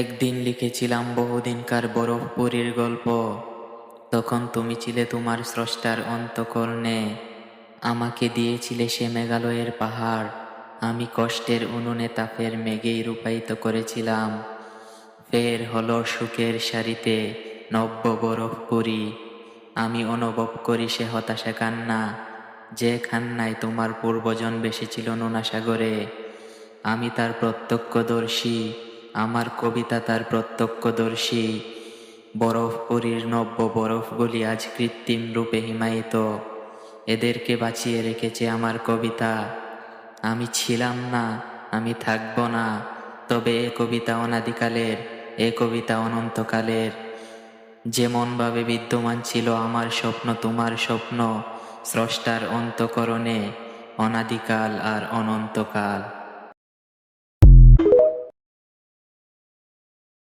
একদিন লিখেছিলাম বহুদিনকার বরফপুরীর গল্প। তখন তুমি ছিলে তোমার স্রষ্টার অন্তকর্ণে। আমাকে দিয়েছিলে সে মেঘালয়ের পাহাড়। আমি কষ্টের উনুনে তাপের মেঘেই রূপায়িত করেছিলাম। ফের হলো সুখের সারিতে নব্য বরফপুরী আমি অনুভব করি সে হতাশা কান্না। যে খান্নায় তোমার পূর্বজন বেসেছিল নোনা সাগরে। আমি তার প্রত্যক্ষদর্শী। আমার কবিতা তার প্রত্যক্ষদর্শী। বরফপুরীর নব্য বরফগুলি আজ কৃত্রিম রূপে হিমায়িত। এদেরকে বাঁচিয়ে রেখেছে আমার কবিতা। আমি ছিলাম না, আমি থাকব না, তবে এ কবিতা অনাদিকালের, এ কবিতা অনন্তকালের। যেমনভাবে বিদ্যমান ছিল আমার স্বপ্ন তোমার স্বপ্ন, স্রষ্টার অন্তকরণে অনাদিকাল আর অনন্তকাল।